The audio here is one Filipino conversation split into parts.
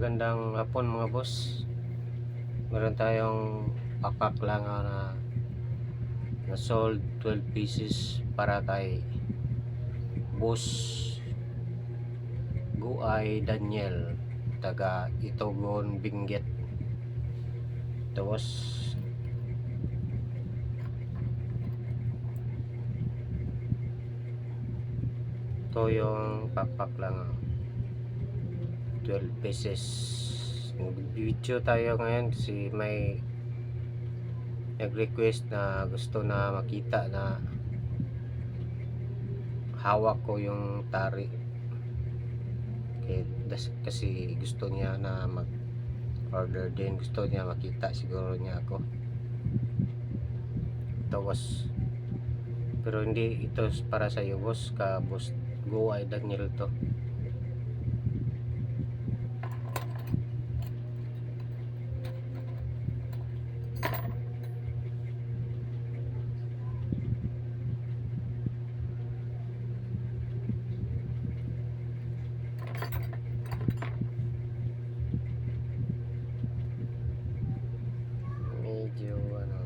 magandang hapon mga boss. Meron tayong papak lang ah, na na sold 12 pieces para kay boss Guay Daniel taga Itogon Benguet. Tapos ito yung pakpak lang ah. 12 pesos video tayo ngayon kasi may nag-request na gusto na makita na hawak ko yung tari. Kasi gusto niya na mag order din. Gusto niya makita siguro niya ako. Tapos pero hindi ito para sa iyo boss ka boss go ay Daniel to medyo ano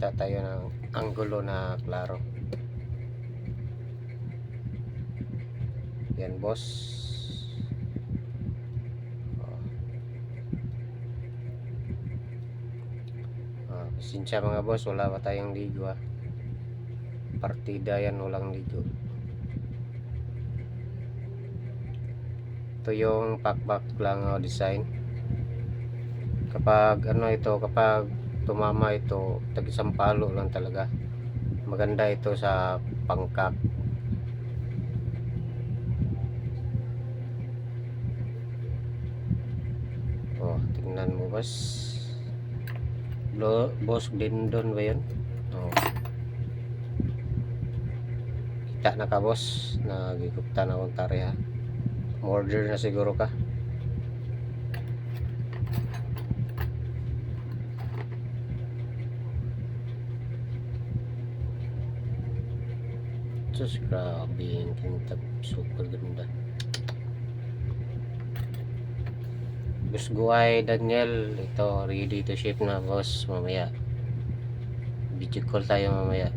kita tayo ng anggulo na klaro. Yan boss. Oh. Pasensya mga boss. Wala pa tayong ligo ah. partida yan walang ligo. Ito yung pakbak lang oh, design. Kapag ano ito kapag tumama ito tag isang palo lang talaga. Maganda ito sa pangkak. Oh tingnan mo boss. Lo, boss Dindon ba yun? Oh. kita na ka boss nagigupta na akong tari ha? Order na siguro ka Diyos, grabe yung kintab. Super ganda. Boss Guay, Daniel, ito, ready to ship na boss mamaya. Video call tayo mamaya.